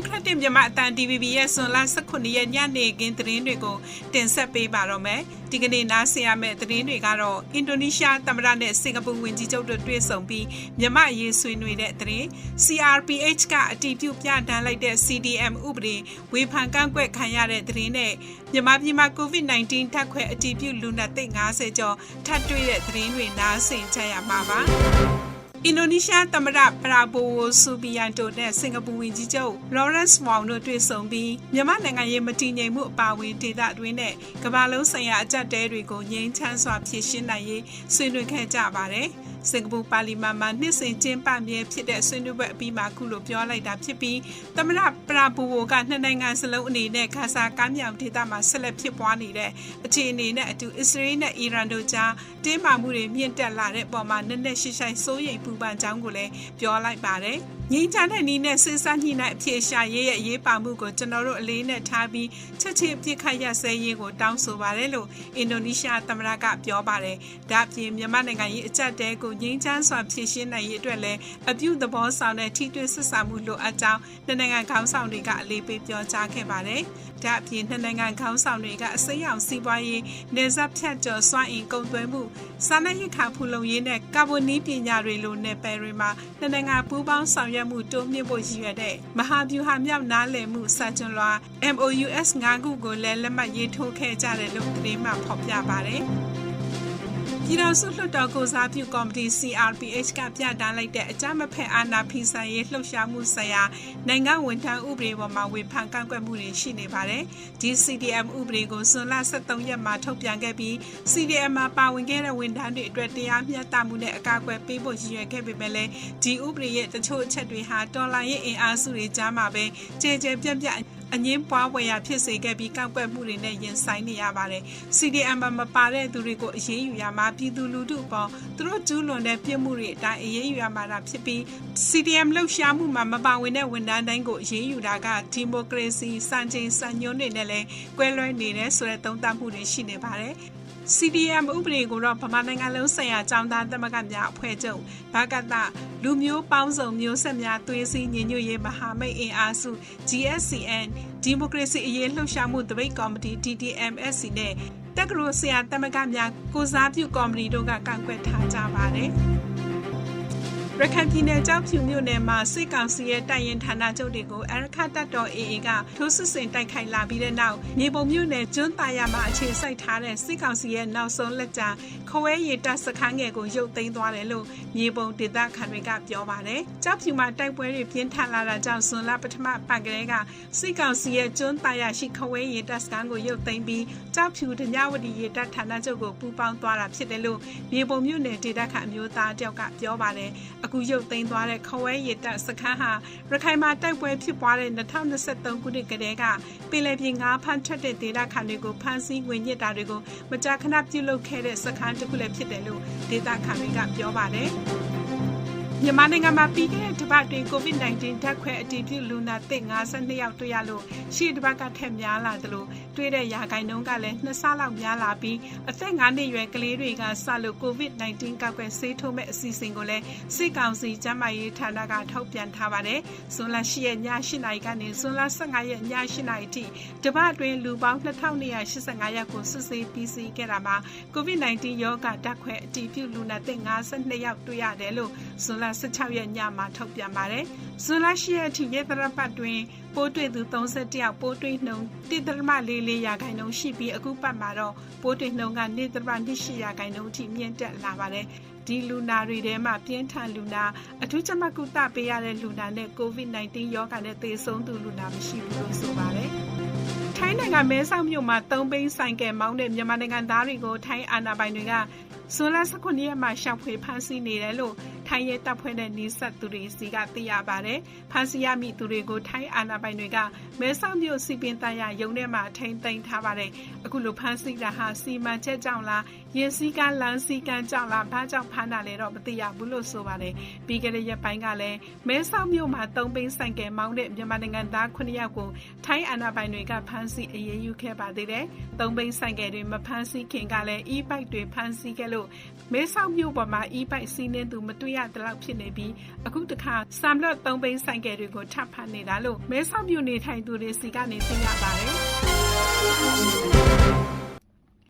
မိုကရက်တစ်မြန်မာအတန် DVB ရဲ့ဆွန်လ18ရက်ညနေခင်းသတင်းတွေကိုတင်ဆက်ပေးပါတော့မယ်။ဒီကနေ့နားဆင်ရမယ့်သတင်းတွေကတော့အင်ဒိုနီးရှားသမ္မတနဲ့စင်ကာပူဝန်ကြီးချုပ်တို့တွေ့ဆုံပြီးမြန်မာအရေးဆွေးနွေးတဲ့သတင်း CRPH ကအတည်ပြုပြဋ္ဌာန်းလိုက်တဲ့ CDM ဥပဒေဝေဖန်ကန့်ကွက်ခံရတဲ့သတင်းနဲ့မြန်မာပြည်မှာ COVID-19 ထပ်ခွဲအတည်ပြုလူနာသိန်း90ကျော်ထပ်တွေ့တဲ့သတင်းတွေနားဆင်ကြရမှာပါ။ အင်ဒိုနီးရှားသမ္မတပရာဘိုဝိုဆူဘီယန်တိုနဲ့စင်ကာပူဝန်ကြီးချုပ်လော်ရန့်စ်မောင်တို့တွေ့ဆုံပြီးမြန်မာနိုင်ငံရေးမတည်ငြိမ်မှုအပါအဝင်ဒေသတွင်းနဲ့ကမ္ဘာလုံးဆိုင်ရာအကြက်တဲတွေကိုငြိမ်းချမ်းစွာဖြေရှင်းနိုင်ရေးဆွေးနွေးခဲ့ကြပါတယ်။ စင်ကာပူပါလီမန်မှာနှစ်စဉ်ကျင်းပမြဲဖြစ်တဲ့ဆွေးနွေးပွဲအပြီးမှာခုလိုပြောလိုက်တာဖြစ်ပြီးသမရပရာဘူဝိုကနှစ်နိုင်ငံစလုံးအနေနဲ့ခါစာကမ်းမြောင်ဒေသမှာဆက်လက်ဖြစ်ပွားနေတဲ့အခြေအနေနဲ့အတူအစ္စရေးနဲ့အီရန်တို့ကြားတင်းမာမှုတွေမြင့်တက်လာတဲ့ပုံမှာနက်နက်ရှိရှိစိုးရိမ်ပူပန်ကြောင်းကိုလည်းပြောလိုက်ပါတယ်။ ငြိမ်းချမ်းတဲ့နည်းနဲ့စစ်စားညှိနှိုင်းအဖြေရှာရေးရဲ့အရေးပါမှုကိုကျွန်တော်တို့အလေးနဲ့ထားပြီးချက်ချင်းပြစ်ခတ်ရစဲရေးကိုတောင်းဆိုပါတယ်လို့အင်ဒိုနီးရှားသမ္မတကပြောပါတယ်။ဒါ့အပြင်မြန်မာနိုင်ငံရဲ့အကြက်တဲကိုငြိမ်းချမ်းစွာဖြေရှင်းနိုင်ရေးအတွက်လည်းအပြုသဘောဆောင်တဲ့ထိတွေ့ဆက်ဆံမှုလိုအပ်ကြောင်းနိုင်ငံခေါင်းဆောင်တွေကအလေးပေးပြောကြားခဲ့ပါတယ်။ဒါ့အပြင်နိုင်ငံခေါင်းဆောင်တွေကအစိမ်းအောင်စီးပွားရေးနေဆက်ဖြတ်ကျော်စွမ်းအင်ကုန်သွယ်မှုစားနပ်ရိက္ခာဖူလုံရေးနဲ့ကာဗွန်နီးပညာတွေလိုနယ်ပယ်တွေမှာနိုင်ငံပူးပေါင်းဆောင်ရွက်မှုတိုးမြင့်ဖို့ရည်ရွယ်တဲ့မဟာဗျူဟာမြောက်နားလည်မှုစာချုပ်လွှာ MOUS 5ခုကိုလည်းလက်မှတ်ရေးထိုးခဲ့ကြတယ်လို့သတင်းမှဖော်ပြပါတယ်။ ပြည်တော်စုလွှတ်တော်ကိုစားပြုကော်မတီ CRPH ကပြဋ္ဌာန်းလိုက်တဲ့အကြမ်းမဖက်အာဏာဖီဆန်ရေးလှုပ်ရှားမှုဆိုင်ရာနိုင်ငံဝန်ထမ်းဥပဒေပေါ်မှာဝေဖန်ကန့်ကွက်မှုတွေရှိနေပါတယ်။ဒီ CDM ဥပဒေကိုဇွန်လ23ရက်မှာထုတ်ပြန်ခဲ့ပြီး CDM မှာပါဝင်ခဲ့တဲ့ဝန်ထမ်းတွေအတွက်တရားမျှတမှုနဲ့အကာအကွယ်ပေးဖို့ရည်ရွယ်ခဲ့ပေမဲ့လည်းဒီဥပဒေရဲ့တချို့အချက်တွေဟာတော်လှန်ရေးအင်အားစုတွေကြားမှာပဲကြေကြေပြန့်ပြန့် အငင်းပွားဝယ်ရဖြစ်စေခဲ့ပြီးကောက်ကွက်မှုတွေနဲ့ရင်ဆိုင်နေရပါတယ်။ CDM မှာမပါတဲ့သူတွေကိုအရေးယူရမှာပြည်သူလူထုအပေါ်သူတို့ကျူးလွန်တဲ့ပြစ်မှုတွေအတိုင်းအရေးယူရမှာဖြစ်ပြီး CDM လှုပ်ရှားမှုမှာမပါဝင်တဲ့ဝန်ထမ်းတိုင်းကိုအရေးယူတာကဒီမိုကရေစီစံချိန်စံညွှန်းတွေနဲ့လည်းကွဲလွဲနေတယ်ဆိုတဲ့သုံးသပ်မှုတွေရှိနေပါတယ်။ CDM ဥပဒေကိုတော့ဗမာနိုင်ငံလုံးဆိုင်ရာကျောင်းသားသမဂ္ဂများအဖွဲ့ချုပ်ဘကတလူမျိုးပေါင်းစုံမျိုးဆက်များသွေးစည်းညီညွတ်ရေးမဟာမိတ်အင်အားစု GSCN ဒီမိုကရေစီအရေးလှုပ်ရှားမှုတပိတ်ကော်မတီ DDMSC နဲ့တက္ကသိုလ်ဆရာသမဂ္ဂများကိုစားပြုကော်မတီတို့ကကန့်ကွက်ထားကြပါတယ်။ ရခိုင်ပြည်နယ်ကြောက်ဖြူမြို့နယ်မှာစစ်ကောင်စီရဲ့တိုက်ရင်ဌာနချုပ်တွေကိုအရခတ်တပ်တော် AA ကထိုးစစ်ဆင်တိုက်ခိုက်လာပြီးတဲ့နောက်မြေပုံမြို့နယ်ကျွန်းသားရမှာအခြေစိုက်ထားတဲ့စစ်ကောင်စီရဲ့နောက်ဆုံးလက်ကျန်ခွဲရည်တပ်စခန်းငယ်ကိုရုပ်သိမ်းသွားတယ်လို့မြေပုံဒေသခံတွေကပြောပါတယ်။ကြောက်ဖြူမှာတိုက်ပွဲတွေပြင်းထန်လာတာကြောင့်ဇွန်လပထမပတ်ကလေးကစစ်ကောင်စီရဲ့ကျွန်းသားရရှိခွဲရည်တပ်စခန်းကိုရုပ်သိမ်းပြီးကြောက်ဖြူဒညဝတီရည်တပ်ဌာနချုပ်ကိုပူးပေါင်းသွားတာဖြစ်တယ်လို့မြေပုံမြို့နယ်ဒေသခံအမျိုးသားတယောက်ကပြောပါတယ်။အခုရုပ်သိမ်းသွားတဲ့ခဝဲရည်တပ်စခန်းဟာရခိုင်မှာတိုက်ပွဲဖြစ်ပွားတဲ့2023ခုနှစ်ကတည်းကပင်လယ်ပြင်ငါးဖမ်းထွက်တဲ့ဒေသခံတွေကိုဖမ်းဆီးဝင်ညစ်တာတွေကိုမကြာခဏပြုလုပ်ခဲ့တဲ့စခန်းတစ်ခုလည်းဖြစ်တယ်လို့ဒေသခံတွေကပြောပါတယ်။ မြန်မာနိုင်ငံမှာပြီးခဲ့တဲ့တပတ်တွင် COVID-19 ဓာတ်ခွဲအတည်ပြုလူနာသစ်52ယောက်တွေ့ရလို့ရှေ့တပတ်ကထက်များလာသလိုတွေ့တဲ့ရာဂိုင်နှုန်းကလည်းနှစ်ဆလောက်များလာပြီးအသက်9နှစ်ရွယ်ကလေးတွေကစလို့ COVID-19 ကောက်ွယ်ဆေးထိုးမဲ့အစီအစဉ်ကိုလည်းစစ်ကောင်စီကျန်းမာရေးဌာနကထုတ်ပြန်ထားပါတယ်။ဇွန်လ10ရက်ည8နာရီကနေဇွန်လ15ရက်ည8နာရီထိတပတ်တွင်လူပေါင်း2285ယောက်ကိုစစ်ဆေးပြီးစီးခဲ့တာမှာ COVID-19 ရောဂါဓာတ်ခွဲအတည်ပြုလူနာသစ်52ယောက်တွေ့ရတယ်လို့ဇွန်လ16ရက်ညမှာထုတ်ပြန်ပါတယ်။ဇွန်လ10ရက်ထိရက်သရပတ်တွင်ပိုးတွေ့သူ31ယောက်ပိုးတွေ့နှုန်း1.44ရာခိုင်နှုန်းရှိပြီးအခုပတ်မှာတော့ပိုးတွေ့နှုန်းက2.28ရာခိုင်နှုန်းအထိမြင့်တက်လာပါတယ်။ဒီလူနာတွေထဲမှာပြင်းထန်လူနာအထူးကျမကုသပေးရတဲ့လူနာနဲ့ COVID-19 ရောဂါနဲ့သေဆုံးသူလူနာမရှိဘူးလို့ဆိုပါတယ်။ထိုင်းနိုင်ငံမဲဆောက်မြို့မှာသုံးပိန်းဆိုင်ကယ်မောင်းတဲ့မြန်မာနိုင်ငံသားတွေကိုထိုင်းအာဏာပိုင်တွေကဇွန်လ19ရက်မှာရှောက်ဖွေဖမ်းဆီးနေတယ်လို့ ထိုင်းရဲတပ်ဖွဲ့နဲ့နှီးဆက်သူတွေစီကသိရပါတယ်။ဖမ်းဆီးရမိသူတွေကိုထိုင်းအာဏာပိုင်တွေကမဲဆောက်မြို့စီပင်တရရုံထဲမှာထိန်းသိမ်းထားပါတယ်။အခုလိုဖမ်းဆီးတာဟာစီမံချက်ကြောင့်လားရင်စည်းကလမ်းစည်းကမ်းကြောင့်လားဘာကြောင့်ဖမ်းတာလဲတော့မသိရဘူးလို့ဆိုပါတယ်။ပြီးခဲ့တဲ့ရက်ပိုင်းကလည်းမဲဆောက်မြို့မှာသုံးပိန်းဆိုင်ကယ်မောင်းတဲ့မြန်မာနိုင်ငံသား9ယောက်ကိုထိုင်းအာဏာပိုင်တွေကဖမ်းဆီးအရေးယူခဲ့ပါသေးတယ်။သုံးပိန်းဆိုင်ကယ်တွေမဖမ်းဆီးခင်ကလည်း e-bike တွေဖမ်းဆီးခဲ့လို့မဲဆောက်မြို့ပေါ်မှာ e-bike စီးနှင်းသူမတွေ့ရတလောက်ဖြစ်နေပြီးအခုတခါဆမ်လော့၃ဘိန်းဆိုင်ကယ်တွေကိုထပ်ဖန်နေတာလို့မဲဆောက်မြို့နေထိုင်သူတွေစီကနေသိရပါတယ်